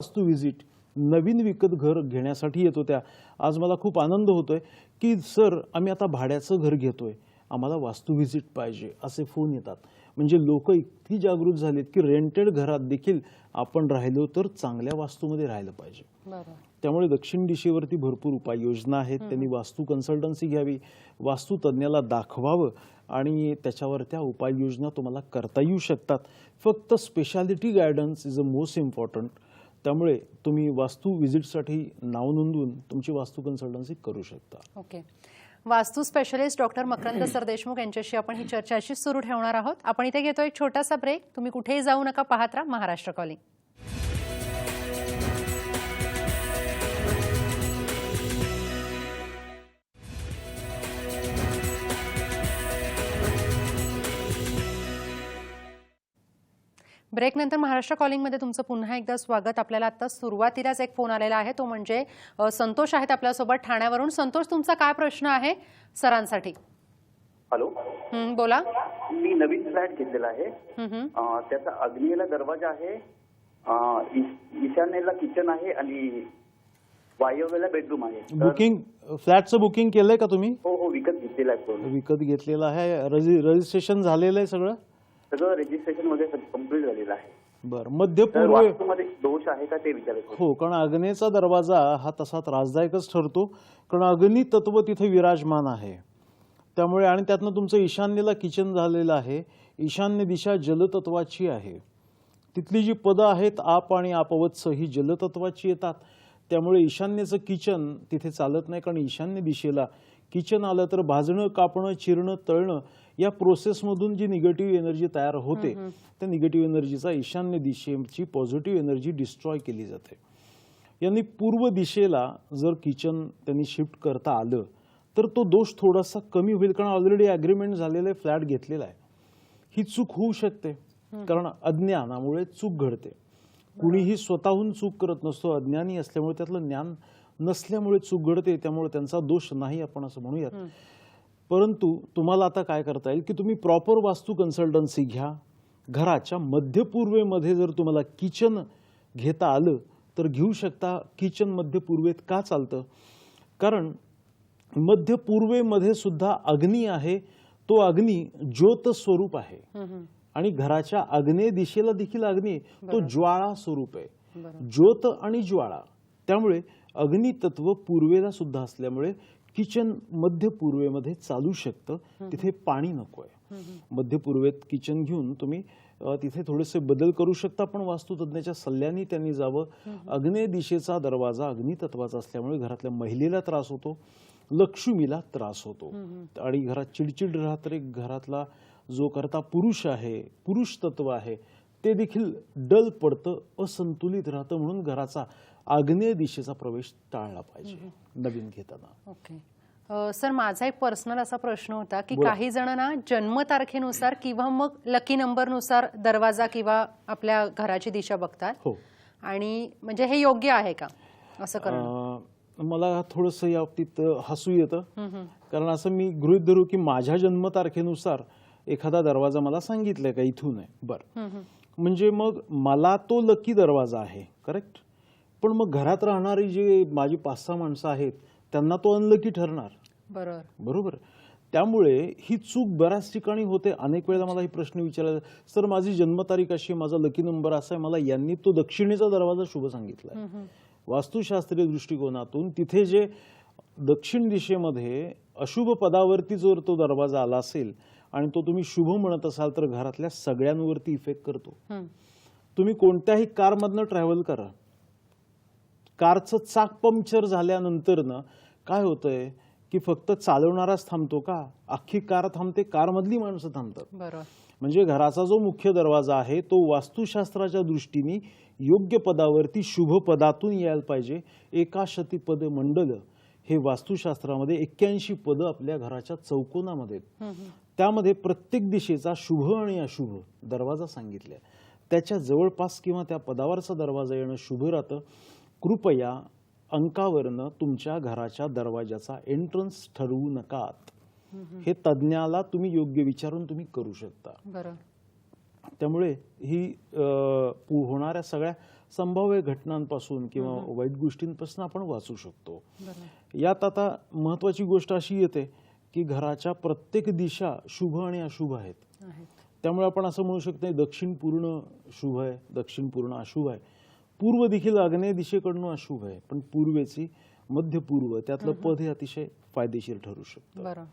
वास्तू व्हिजिट नवीन विकत घर घेण्यासाठी येत होत्या आज मला खूप आनंद होतोय की सर आम्ही आता भाड्याचं घर घेतोय. आम्हाला वास्तू व्हिजिट पाहिजे. असे फोन येतात. म्हणजे लोक इतकी जागृत झालीत की रेंटेड घरात देखील आपण राहिलो तर चांगल्या वास्तूमध्ये राहिलं पाहिजे. त्यामुळे दक्षिण दिशेवरती भरपूर उपाययोजना आहेत. त्यांनी वास्तू कन्सल्टन्सी घ्यावी वास्तू तज्ज्ञाला दाखवावं आणि त्याच्यावर त्या उपाययोजना तुम्हाला करता येऊ शकतात. फक्त speciality guidance is a most important त्यामुळे तुम्ही वास्तू व्हिजिटसाठी नाव नोंदवून तुमची वास्तू कन्सल्टन्सी करू शकता. Okay. Vastu specialist doctor Makarand Sardeshmukh यांच्याशी आपण ही चर्चा अशीच सुरू ठेवणार आहोत. आपण इथे घेतो एक छोटासा ब्रेक. तुम्ही कुठेही जाऊ नका पाहत राहा महाराष्ट्र कॉलिंग. ब्रेकनंतर महाराष्ट्र कॉलिंगमध्ये तुमचं पुन्हा एकदा स्वागत. आपल्याला आता सुरुवातीलाच एक फोन आलेला आहे. तो म्हणजे संतोष आहेत आपल्यासोबत ठाण्यावरून. संतोष तुमचा काय प्रश्न आहे सरांसाठी? हॅलो. हं, बोला. मी नवीन फ्लॅट घेतलेला आहे. हं, हं. त्याचा अग्निला दरवाजा आहे. ईशान्येला किचन आहे आणि वायव्येला बेडरूम आहे. बुकिंग फ्लॅटचं बुकिंग केलंय का तुम्ही? हो हो विकत घेतलेला आहे विकत घेतलेलं आहे. रजि रजिस्ट्रेशन झालेलं आहे सगळं? सगळं रजिस्ट्रेशन वगैरे कंप्लीट झालेलं आहे. बरं मध्य पूर्व दोष आहे का ते विचारत होते. हो कारण अग्नेचा दरवाजा हा तसा त्रासदायकच ठरतो कारण अग्नी तत्व तिथे विराजमान आहे. त्यामुळे आणि त्यातनं तुमचं ईशान्येला किचन झालेलं आहे. ईशान्य दिशा जलतत्वाची आहे. तिथली जी पदं आहेत आप आणि आपवत्स ही जलतत्वाची येतात. त्यामुळे ईशान्येचं किचन तिथे चालत नाही कारण ईशान्य दिशेला किचन आलं तर भाजणं कापणं चिरणं तळणं या प्रोसेसमधून जी निगेटिव्ह एनर्जी तयार होते त्या निगेटिव्ह एनर्जीचा ईशान्य दिशेची पॉझिटिव्ह एनर्जी डिस्ट्रॉय केली जाते. यांनी पूर्व दिशेला जर किचन त्यांनी शिफ्ट करता आलं तर तो दोष थोडासा कमी होईल कारण ऑलरेडी अग्रीमेंट झालेलं आहे फ्लॅट घेतलेला आहे. ही चूक होऊ शकते कारण अज्ञानामुळे चूक घडते. कुणीही स्वतःहून चूक करत नसतो अज्ञानी असल्यामुळे त्यातलं ज्ञान नसल्यामुळे चूक घडते त्यामुळे त्यांचा दोष नाही आपण असं म्हणूयात. परंतु तुम्हाला आता काय करता येईल की तुम्ही प्रॉपर वास्तू कन्सल्टन्सी घ्या. घराच्या मध्यपूर्वेमध्ये जर तुम्हाला किचन घेता आलं तर घेऊ शकता. किचन मध्यपूर्वेत का चालतं? कारण मध्यपूर्वेमध्ये सुद्धा अग्नी आहे. तो अग्नी ज्योत स्वरूप आहे. आणि घराच्या आग्नेय दिशेला देखील अग्नी. तो ज्वाळा स्वरूप आहे. ज्योत आणि ज्वाळा. त्यामुळे अग्नितत्व पूर्वेला सुद्धा असल्यामुळे किचन मध्य पूर्वेमध्ये चालू शकतं तिथे पाणी नको आहे मध्य पूर्वेत किचन घेऊन तुम्ही तिथे थोडेसे बदल करू शकता पण वास्तुतज्ञाच्या सल्ल्याने त्यांनी जावं. अग्नेय दिशेचा दरवाजा अग्नितत्वाचा असल्यामुळे घरातल्या महिलेला त्रास होतो लक्ष्मीला त्रास होतो. आणि घरात चिडचिड राहत तरी घरातला जो करता पुरुष आहे पुरुष तत्व आहे ते देखील डल पडतं असंतुलित राहतं म्हणून घराचा आग्नेय दिशेचा प्रवेश टाळला पाहिजे नवीन घेताना. ओके. सर माझा एक पर्सनल असा प्रश्न होता की. काही जणांना जन्मतारखेनुसार किंवा मग लकी नंबरनुसार दरवाजा किंवा आपल्या घराची दिशा बघतात. हो. आणि म्हणजे हे योग्य आहे का? असं करणं. मला थोडंसं या बाबतीत हसू येतं. कारण असं मी गृहित धरू की माझ्या जन्मतारखेनुसार एखादा दरवाजा मला सांगितलाय का? इथून आहे. बरं. म्हणजे मग मला तो लकी दरवाजा आहे करेक्ट पण मग घरात राहणारी जी माझी पाच सहा माणसं आहेत त्यांना तो अनलकी ठरणार. बरोबर. बरोबर? त्यामुळे ही चूक बऱ्याच ठिकाणी होते. अनेक वेळेला मला हे प्रश्न विचारला सर माझी जन्मतारीख अशी माझा लकी नंबर असा आहे मला यांनी तो दक्षिणेचा दरवाजा शुभ सांगितला वास्तुशास्त्रीय दृष्टिकोनातून तिथे जे दक्षिण दिशेमध्ये अशुभ पदावरती जर तो दरवाजा आला असेल आणि तो तुम्ही शुभ म्हणत असाल तर घरातल्या सगळ्यांवरती इफेक्ट करतो. तुम्ही कोणत्याही कारमधनं ट्रॅव्हल करा. कारचं चाक पंक्चर झाल्यानंतर ना काय होतंय की फक्त चालवणाराच थांबतो का? अख्खी कार थांबते कारमधली माणसं थांबतात. बरोबर. म्हणजे घराचा जो मुख्य दरवाजा आहे तो वास्तुशास्त्राच्या दृष्टीने योग्य पदावरती शुभ पदातून यायला पाहिजे. एकाशती पद मंडल हे वास्तुशास्त्रामध्ये एक्क्याऐंशी पदं आपल्या घराच्या चौकोनामध्ये. त्यामध्ये प्रत्येक दिशेचा शुभ आणि अशुभ दरवाजा सांगितलाय. त्याच्या जवळपास किंवा त्या पदावरचा दरवाजा येणं शुभ राहतं. कृपया अंकावरनं तुमच्या घराच्या दरवाजाचा एंट्रन्स ठरवू नकात. हे तज्ज्ञाला तुम्ही योग्य विचारून तुम्ही करू शकता. त्यामुळे ही होणाऱ्या सगळ्या संभाव्य घटनांपासून किंवा वाईट गोष्टींपासून आपण वाचू शकतो. यात आता महत्वाची गोष्ट अशी येते की घराच्या प्रत्येक दिशा शुभ आणि अशुभ आहेत. त्यामुळे आपण असं म्हणू शकत दक्षिण पूर्ण शुभ आहे दक्षिण पूर्ण अशुभ आहे. पूर्व देखील आग्नेय दिशेकडनं अशुभ आहे पण पूर्वेची मध्य पूर्व त्यातलं पद हे अतिशय फायदेशीर ठरू शकतं. बरं.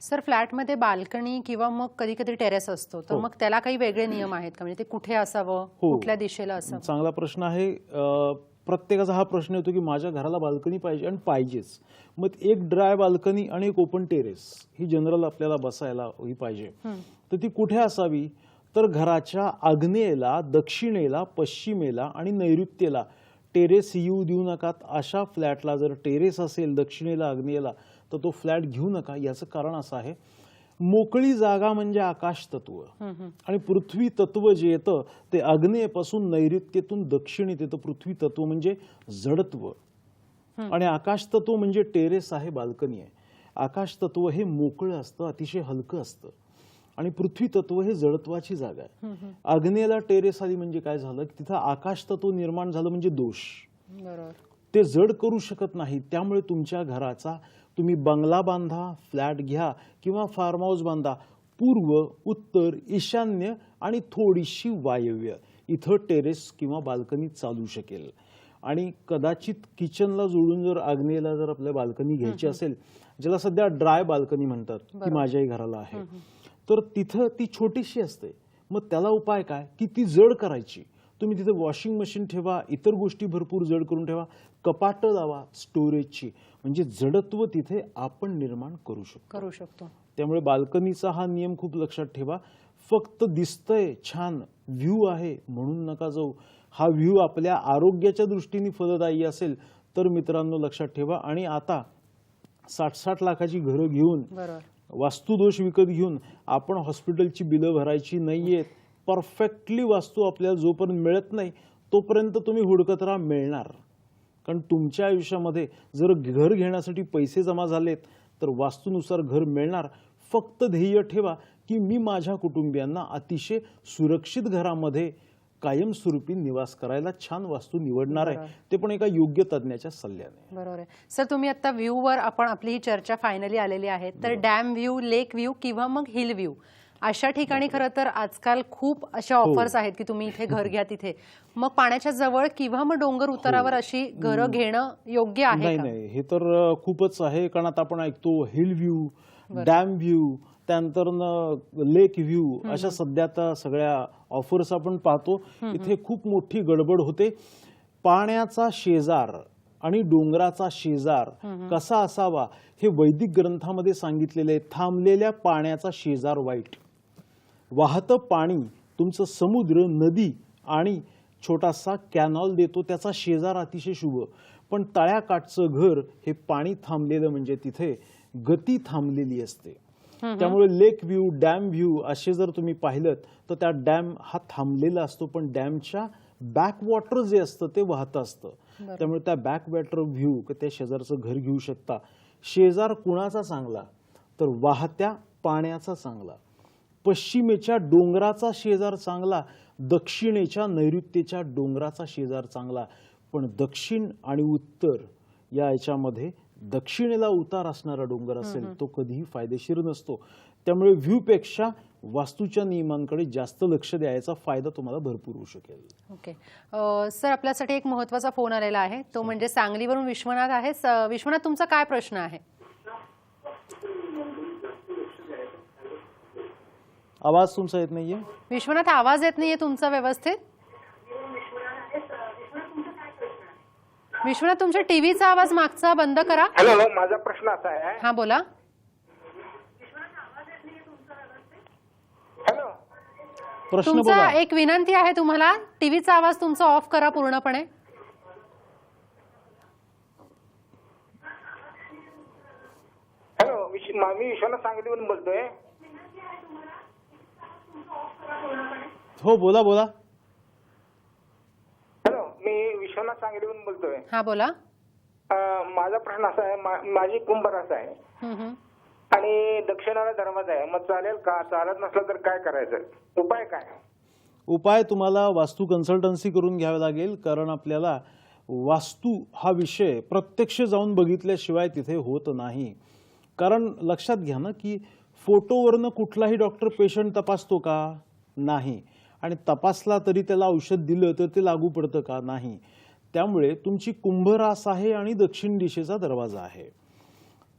सर फ्लॅटमध्ये बाल्कनी किंवा मग कधी कधी टेरेस असतो तर मग त्याला काही वेगळे नियम आहेत का? म्हणजे ते कुठे असावं? हो. कुठल्या दिशेला असावं? चांगला प्रश्न आहे. अं, प्रत्येकाचा हा प्रश्न येतो की माझ्या घराला बाल्कनी पाहिजे आणि पाहिजेच. मग एक ड्राय बाल्कनी आणि एक ओपन टेरेस ही जनरल आपल्याला बसायला ही पाहिजे. तर ती कुठे असावी? तर घराच्या आग्नेयेला दक्षिणेला पश्चिमेला आणि नैऋत्येला टेरेस येऊ देऊ नकात. अशा फ्लॅटला जर टेरेस असेल दक्षिणेला आग्नेयेला तर तो फ्लॅट घेऊ नका. याचं कारण असं आहे मोकळी जागा म्हणजे आकाश तत्व आणि पृथ्वी तत्व जे येतं ते आग्नेयपासून नैऋत्येतून दक्षिणेत येतं. पृथ्वी तत्व म्हणजे जडत्व. आणि आकाश तत्व म्हणजे टेरेस आहे बाल्कनी आहे. आकाश तत्व हे मोकळं असतं अतिशय हलकं असतं. आणि पृथ्वी तत्व हे जडत्वाची जागा आहे. आग्नेयला टेरेस आली म्हणजे काय झालं? की तिथं आकाश तत्व निर्माण झालं म्हणजे दोष. ते जड करू शकत नाही त्यामुळे तुमच्या घराचा तुम्ही बंगला बांधा फ्लॅट घ्या किंवा फार्म हाऊस बांधा. पूर्व उत्तर ईशान्य आणि थोडीशी वायव्य. इथं टेरेस किंवा बाल्कनी चालू शकेल. आणि कदाचित किचनला जोडून जर आग्नेयला जर आपल्या बाल्कनी घ्यायची असेल ज्याला सध्या ड्राय बाल्कनी म्हणतात ती माझ्याही घराला आहे. तर तिथं ती छोटीशी असते. मग त्याला उपाय काय? की ती जड करायची. तुम्ही तिथे वॉशिंग मशीन ठेवा इतर गोष्टी भरपूर जड करून ठेवा. कपाटं लावा स्टोरेजची म्हणजे जडत्व तिथे आपण निर्माण करू शकतो. करू शकतो. त्यामुळे बाल्कनीचा हा नियम खूप लक्षात ठेवा. फक्त दिसतंय छान व्ह्यू आहे म्हणून नका जाऊ. हा व्ह्यू आपल्या आरोग्याच्या दृष्टीने फलदायी असेल तर मित्रांनो लक्षात ठेवा. आणि आता साठ साठ लाखाची घरं घेऊन वास्तुदोष विकत घेऊन आपण हॉस्पिटलची बिलं भरायची नाही आहेत परफेक्टली वास्तू आपल्याला जोपर्यंत मिळत नाही तोपर्यंत तुम्ही हुडकत राहा मिळणार. कारण तुमच्या आयुष्यामध्ये जर घर घेण्यासाठी पैसे जमा झालेत तर वास्तूनुसार घर मिळणार. फक्त ध्येय ठेवा की मी माझ्या कुटुंबियांना अतिशय सुरक्षित घरामध्ये कायमस्वरूपी निवास करायला छान वास्तू निवडणार आहे. ते पण एका योग्य तज्ज्ञाच्या सल्ल्याने. बरोबर आहे. सर तुम्ही आता व्ह्यूवर आपण आपली ही चर्चा फायनली आलेली आहे. तर डॅम व्ह्यू लेक व्ह्यू किंवा मग हिल व्ह्यू अशा ठिकाणी खरं तर आजकाल खूप अशा ऑफर्स आहेत की तुम्ही इथे घर घ्या तिथे. मग पाण्याच्या जवळ किंवा मग डोंगर उतारावर अशी घरं घेणं योग्य आहे नाही का? नाही हे तर अ, खूपच आहे. कारण आता आपण ऐकतो हिल व्ह्यू डॅम व्ह्यू त्यानंतर लेक व्ह्यू अशा सध्या आता सगळ्या ऑफर्स आपण पाहतो. इथे खूप मोठी गडबड होते. पाण्याचा शेजार आणि डोंगराचा शेजार कसा असावा हे वैदिक ग्रंथामध्ये सांगितलेले आहे. थांबलेल्या पाण्याचा शेजार वाईट. वाहतं पाणी तुमचं समुद्र नदी आणि छोटासा कॅनॉल देतो त्याचा शेजार अतिशय शुभ. पण तळ्याकाठचं घर हे पाणी थांबलेलं म्हणजे तिथे गती थांबलेली असते. त्यामुळे लेक व्ह्यू डॅम व्ह्यू असे जर तुम्ही पाहिलं तर त्या डॅम हा थांबलेला असतो पण डॅमच्या बॅकवॉटर जे असतं ते वाहतं असतं. त्यामुळे त्या बॅकवॉटर व्ह्यू त्या शेजारचं घर घेऊ शकता. शेजार कुणाचा चांगला तर वाहत्या पाण्याचा चांगला. पश्चिमेच्या डोंगराचा शेजार चांगला दक्षिणेच्या नैऋत्येच्या डोंगराचा शेजार चांगला. पण दक्षिण आणि उत्तर या याच्यामध्ये दक्षिणेला उतार असणारा डोंगर असेल तो कधीही फायदेशीर नसतो. त्यामुळे व्ह्यूपेक्षा वास्तूच्या नियमांकडे जास्त लक्ष द्यायचा फायदा तुम्हाला भरपूर होऊ शकेल. ओके. सर आपल्यासाठी एक महत्त्वाचा फोन आलेला आहे. तो म्हणजे सांगलीवरून विश्वनाथ आहे. विश्वनाथ तुमचा काय प्रश्न आहे? आवाज तुमचा येत नाहीये? विश्वनाथ आवाज येत नाहीये तुमचा व्यवस्थित? विश्वनाथ तुमच्या टीव्हीचा आवाज मागचा बंद करा. हॅलो माझा प्रश्न असा आहे. हा बोला. हॅलो. प्रश्न तुमचा बघा एक विनंती आहे तुम्हाला टीव्हीचा आवाज तुमचा ऑफ करा पूर्णपणे. हॅलो विश- मा- मी विश्वनाथ सांगलीवरून बोलतोय. हो बोला बोला. विश्वनाथ सांगलीवरून बोलतोय. हा बोला. अं, माझा प्रश्न असा आहे माझी कुंभ रास आहे. आणि दक्षिणाला दरवाजा आहे. मग चालेल का? चालत नसलं तर काय करायचं? उपाय काय? उपाय तुम्हाला वास्तू कन्सल्टन्सी करून घ्यावे लागेल कारण आपल्याला वास्तू हा विषय प्रत्यक्ष जाऊन बघितल्याशिवाय तिथे होत नाही. कारण लक्षात घ्या ना की फोटोवरनं कुठलाही डॉक्टर पेशंट तपासतो का? नाही. आणि तपासला तरी त्याला औषध दिलं तर ते लागू पडतं का? नाही. त्यामुळे तुमची कुंभरास आहे आणि दक्षिण दिशेचा दरवाजा आहे.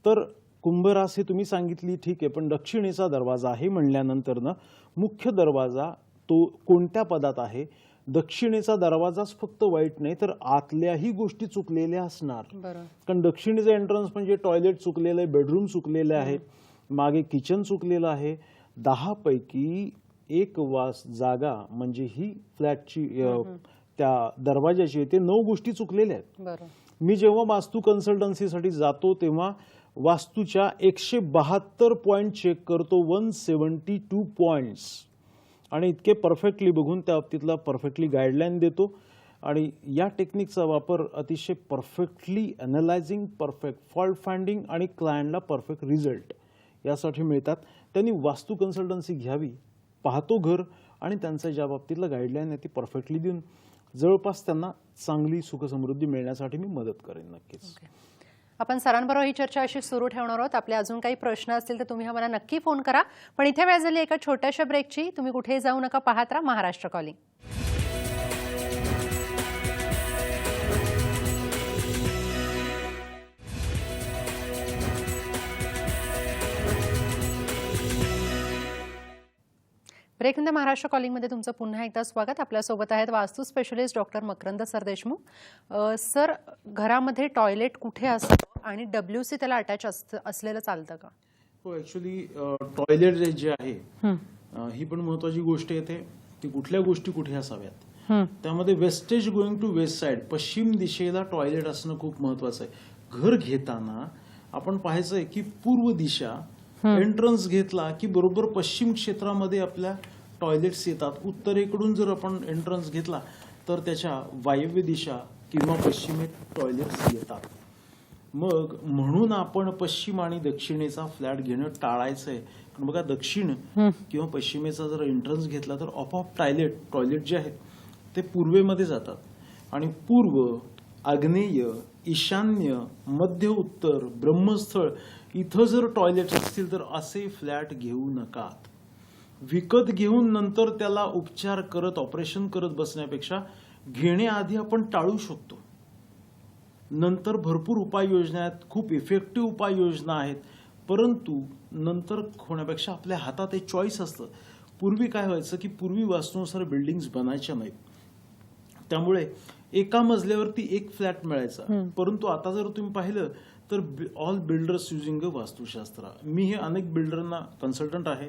तर कुंभरास हे तुम्ही सांगितली ठीक आहे पण दक्षिणेचा दरवाजा आहे म्हणल्यानंतर ना मुख्य दरवाजा तो कोणत्या पदात आहे? दक्षिणेचा दरवाजाच फक्त वाईट नाही तर आतल्याही गोष्टी चुकलेल्या असणार. कारण दक्षिणेचं एंट्रन्स म्हणजे टॉयलेट चुकलेलं आहे बेडरूम चुकलेले आहे मागे किचन चुकलेलं आहे. दहा पैकी एक वास जागा म्हणजे ही फ्लॅटची त्या दरवाजाची आहे ते नऊ गोष्टी चुकलेल्या आहेत. मी जेव्हा वास्तू कन्सल्टन्सीसाठी जातो तेव्हा वास्तूच्या एकशे बहात्तर पॉईंट चेक करतो वन सेवन्टी टू पॉईंट्स आणि इतके परफेक्टली बघून त्या बाबतीतला परफेक्टली गाईडलाईन देतो. आणि या टेक्निकचा वापर अतिशय perfectly analysing perfect fault finding आणि क्लायंटला परफेक्ट रिझल्ट यासाठी मिळतात. त्यांनी वास्तू कन्सल्टन्सी घ्यावी पाहतो घर आणि त्यांचं ज्या बाबतीतलं गाईडलाईन आहे ती परफेक्टली देऊन जवळपास त्यांना चांगली सुखसमृद्धी मिळण्यासाठी मी मदत करेन नक्कीच. आपण सरांबरोबर ही चर्चा अशी सुरू ठेवणार आहोत. आपले अजून काही प्रश्न असतील तर तुम्ही आम्हाला नक्की फोन करा. पण इथे वेळ झाली एका छोट्याशा ब्रेकची तुम्ही कुठेही जाऊ नका पाहत राहा महाराष्ट्र कॉलिंग ब्रेकनंतर महाराष्ट्र कॉलिंगमध्ये तुमचं पुन्हा एकदा स्वागत. आपल्यासोबत आहेत Vastu specialist doctor Makarand Sardeshmukh. Sir घरामध्ये टॉयलेट कुठे असतं आणि डब्ल्यू सी त्याला अटॅच असलेलं चालतं का? हो ऍक्च्युली टॉयलेट जे आहे ही. पण महत्वाची गोष्ट येते ती कुठल्या गोष्टी कुठे असाव्यात. त्यामध्ये wastage going to west side पश्चिम दिशेला टॉयलेट असणं खूप महत्वाचं आहे. घर घेताना आपण पाहायचंय की पूर्व दिशा एंट्रन्स घेतला की बरोबर पश्चिम क्षेत्रामध्ये आपल्या टॉयलेट्स येतात. उत्तरेकडून जर आपण एंट्रन्स घेतला तर त्याच्या वायव्य दिशा किंवा पश्चिमेत टॉयलेट्स येतात. मग म्हणून आपण पश्चिम आणि दक्षिणेचा फ्लॅट घेणं टाळायचंय. कारण बघा दक्षिण किंवा पश्चिमेचा जर एंट्रन्स घेतला तर आपोआप टॉयलेट टॉयलेट जे आहेत ते पूर्वेमध्ये जातात. आणि पूर्व आग्नेय ईशान्य मध्य उत्तर ब्रह्मस्थळ इथं जर टॉयलेट असतील तर असे फ्लॅट घेऊ नकात. विकत घेऊन नंतर त्याला उपचार करत ऑपरेशन करत बसण्यापेक्षा घेण्याआधी आपण टाळू शकतो. नंतर भरपूर उपाययोजना आहेत खूप इफेक्टिव्ह उपाययोजना आहेत परंतु नंतर होण्यापेक्षा आपल्या हातात एक चॉईस असतं. पूर्वी काय व्हायचं की पूर्वी वास्तूनुसार बिल्डिंग्स बनायच्या नाहीत. त्यामुळे एका मजल्यावरती एक फ्लॅट मिळायचा. परंतु आता जर तुम्ही पाहिलं तर all builders using a Vastushastra. मी हे अनेक बिल्डरना कन्सल्टंट आहे.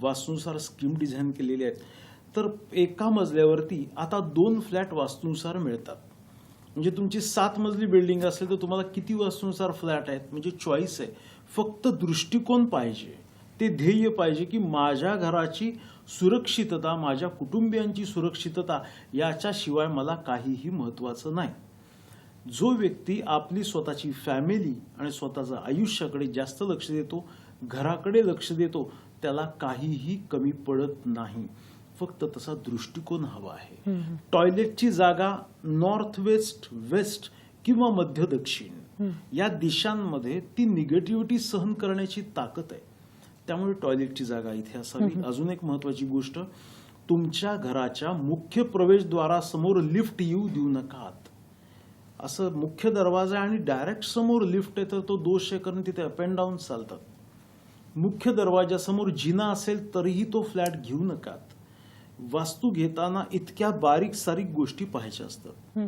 वास्तुनुसार स्कीम डिझाईन केलेली आहेत. तर एका मजल्यावरती आता दोन फ्लॅट वास्तुनुसार मिळतात. म्हणजे तुमची सात मजली बिल्डिंग असेल तर तुम्हाला किती वास्तूनुसार फ्लॅट आहेत? म्हणजे चॉईस आहे. फक्त दृष्टिकोन पाहिजे. ते ध्येय पाहिजे की माझ्या घराची सुरक्षितता माझ्या कुटुंबियांची सुरक्षितता याच्याशिवाय मला काहीही महत्वाचं नाही. जो व्यक्ती आपली स्वतःची फॅमिली आणि स्वतःच्या आयुष्याकडे जास्त लक्ष देतो घराकडे लक्ष देतो त्याला काहीही कमी पडत नाही. फक्त तसा दृष्टिकोन हवा आहे. टॉयलेटची जागा नॉर्थ वेस्ट वेस्ट किंवा मध्य दक्षिण या दिशांमध्ये ती निगेटिव्हिटी सहन करण्याची ताकद आहे. त्यामुळे टॉयलेटची जागा इथे असावी. अजून एक महत्वाची गोष्ट तुमच्या घराच्या मुख्य प्रवेशद्वारासमोर लिफ्ट येऊ देऊ नकात असं मुख्य दरवाजा आणि डायरेक्ट समोर लिफ्ट आहे तर तो दोष आहे कारण तिथे अप अँड डाऊन चालतात. मुख्य दरवाजासमोर जिना असेल तरीही तो फ्लॅट घेऊ नकात. वास्तू घेताना इतक्या बारीक सारीक गोष्टी पाहायच्या असतात.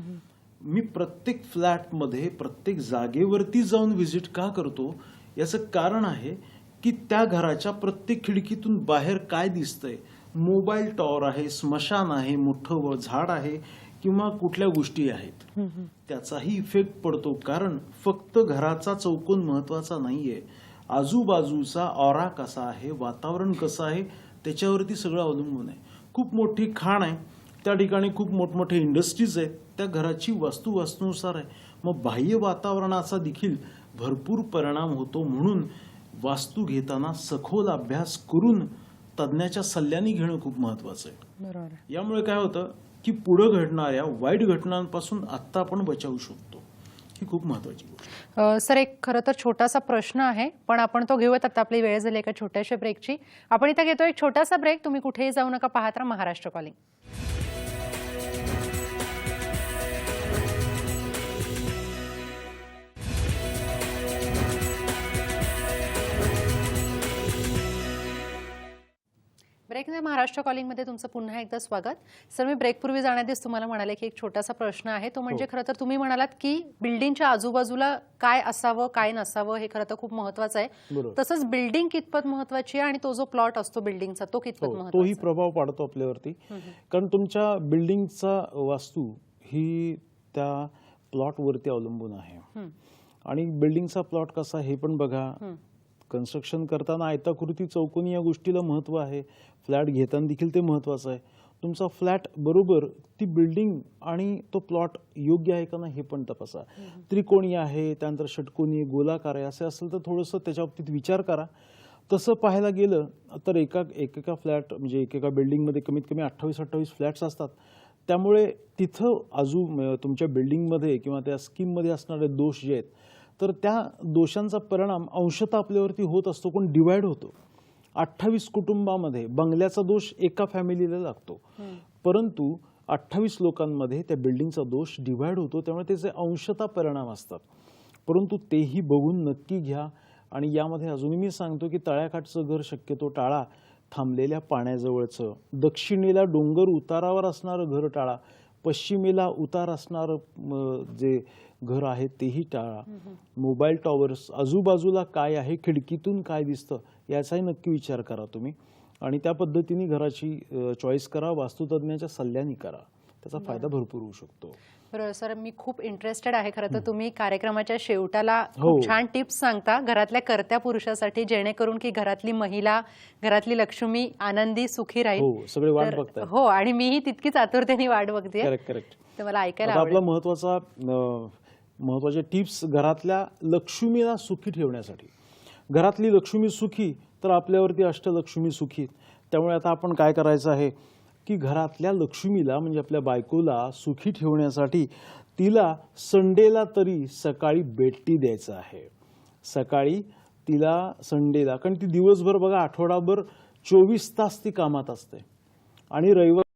मी प्रत्येक फ्लॅटमध्ये प्रत्येक जागेवरती जाऊन व्हिजिट का करतो? याचं कारण आहे की त्या घराच्या प्रत्येक खिडकीतून बाहेर काय दिसतंय? मोबाईल टॉवर आहे स्मशान आहे मोठं व झाड आहे. किंवा कुठल्या गोष्टी आहेत त्याचाही इफेक्ट पडतो. कारण फक्त घराचा चौकोन महत्त्वाचा नाहीये. आजूबाजूचा ऑरा कसा आहे वातावरण कसं आहे त्याच्यावरती सगळं अवलंबून आहे. खूप मोठी खाण आहे. त्या ठिकाणी खूप मोठमोठे इंडस्ट्रीज आहेत. त्या घराची वास्तू वास्तूनुसार आहे. मग बाह्य वातावरणाचा देखील भरपूर परिणाम होतो म्हणून वास्तू घेताना सखोल अभ्यास करून तज्ज्ञाच्या सल्ल्याने घेणं खूप महत्वाचं आहे. बरोबर. यामुळे काय होतं की पुढं घडणाऱ्या वाईट घटनांपासून आत्ता आपण बचावू शकतो. ही खूप महत्वाची गोष्ट सर एक खरं तर छोटासा प्रश्न आहे पण आपण तो घेऊयात. आता आपली वेळ झाली एका छोट्याशा ब्रेकची आपण इथं घेतो एक छोटासा ब्रेक तुम्ही कुठेही जाऊ नका पाहत राहा महाराष्ट्र कॉलिंग ब्रेकने महाराष्ट्र कॉलिंगमध्ये तुमचं पुन्हा एकदा स्वागत. सर मी ब्रेकपूर्वी जाण्याआधीच तुम्हाला म्हणाले की एक छोटासा प्रश्न आहे. तो म्हणजे खरं तर तुम्ही म्हणालात की बिल्डिंगच्या आजूबाजूला काय असावं काय नसावं हे खरं तर खूप महत्वाचं आहे. तसंच बिल्डिंग कितपत महत्वाची आहे आणि तो जो प्लॉट असतो बिल्डिंगचा तो कितपत हो, तोही प्रभाव पाडतो आपल्यावरती. कारण तुमच्या बिल्डिंगचा वास्तू ही त्या प्लॉटवरती अवलंबून आहे. आणि बिल्डिंगचा प्लॉट कसा हे पण बघा. कन्स्ट्रक्शन करताना आयताकृती चौकोनी या गोष्टीला महत्त्व आहे. फ्लॅट घेताना देखील ते महत्वाचं आहे. तुमचा फ्लॅट बरोबर ती बिल्डिंग आणि तो प्लॉट योग्य आहे का नाही हे पण तपासा. त्रिकोणी आहे त्यानंतर षटकोनी गोलाकार आहे असे असेल तर थोडंसं त्याच्या बाबतीत विचार करा. तसं पाहायला गेलं तर एका एकेका फ्लॅट म्हणजे एकेका बिल्डिंगमध्ये कमीत कमी अठ्ठावीस अठ्ठावीस फ्लॅट्स असतात. त्यामुळे तिथं आजू म- तुमच्या बिल्डिंगमध्ये किंवा त्या स्कीममध्ये असणारे दोष जे आहेत तर त्या दोषांचा परिणाम अंशतः आपल्यावरती होत असतो पण डिवाइड होतो. अठ्ठावीस कुटुंबामध्ये बंगल्याचा दोष एका फॅमिलीला लागतो. परंतु अठ्ठावीस लोकांमध्ये त्या बिल्डिंगचा दोष डिवाइड होतो त्यामुळे त्याचे अंशतः परिणाम असतात. परंतु तेही बघून नक्की घ्या आणि यामध्ये अजूनही मी सांगतो की तळ्याकाठचं घर शक्यतो टाळा. थांबलेल्या पाण्याजवळचं. दक्षिणेला डोंगर उतारावर असणारं घर टाळा. पश्चिमेला उतार असणारं जे घर आहे तेही टाळा. मोबाईल टॉवर्स आजूबाजूला काय आहे खिडकीतून काय दिसतं याचाही नक्की विचार करा तुम्ही. आणि त्या पद्धतीने घराची चॉईस करा वास्तुतज्ञाच्या सल्ल्याने करा. त्याचा फायदा भरपूर होऊ शकतो. बरोबर सर मी खूप इंटरेस्टेड आहे खरं तर. तुम्ही कार्यक्रमाच्या शेवटाला हो. खूप छान टिप्स सांगता. घरातल्या करत्या पुरुषासाठी जेणेकरून की घरातली महिला घरातली लक्ष्मी आनंदी सुखी राहील. हो, सगळे वाट बघतायत. हो आणि मीही तितकीच आतुरतेने वाट बघते करेक्ट करेक्ट तर मला ऐकायला आपला महत्त्वाचा महत्त्वाचे टिप्स घरातल्या लक्ष्मीला सुखी ठेवण्यासाठी. घरातली लक्ष्मी सुखी तर आपल्यावरती अष्टलक्ष्मी सुखी. त्यामुळे आता आपण काय करायचं आहे? की घरातल्या लक्ष्मीला म्हणजे आपल्या बायकोला सुखी ठेवण्यासाठी तिला संडेला तरी सकाळी बेट्टी द्यायचं आहे. सकाळी तिला संडेला कारण ती दिवसभर बघा आठवडाभर चोवीस तास ती कामात असते. आणि रविवार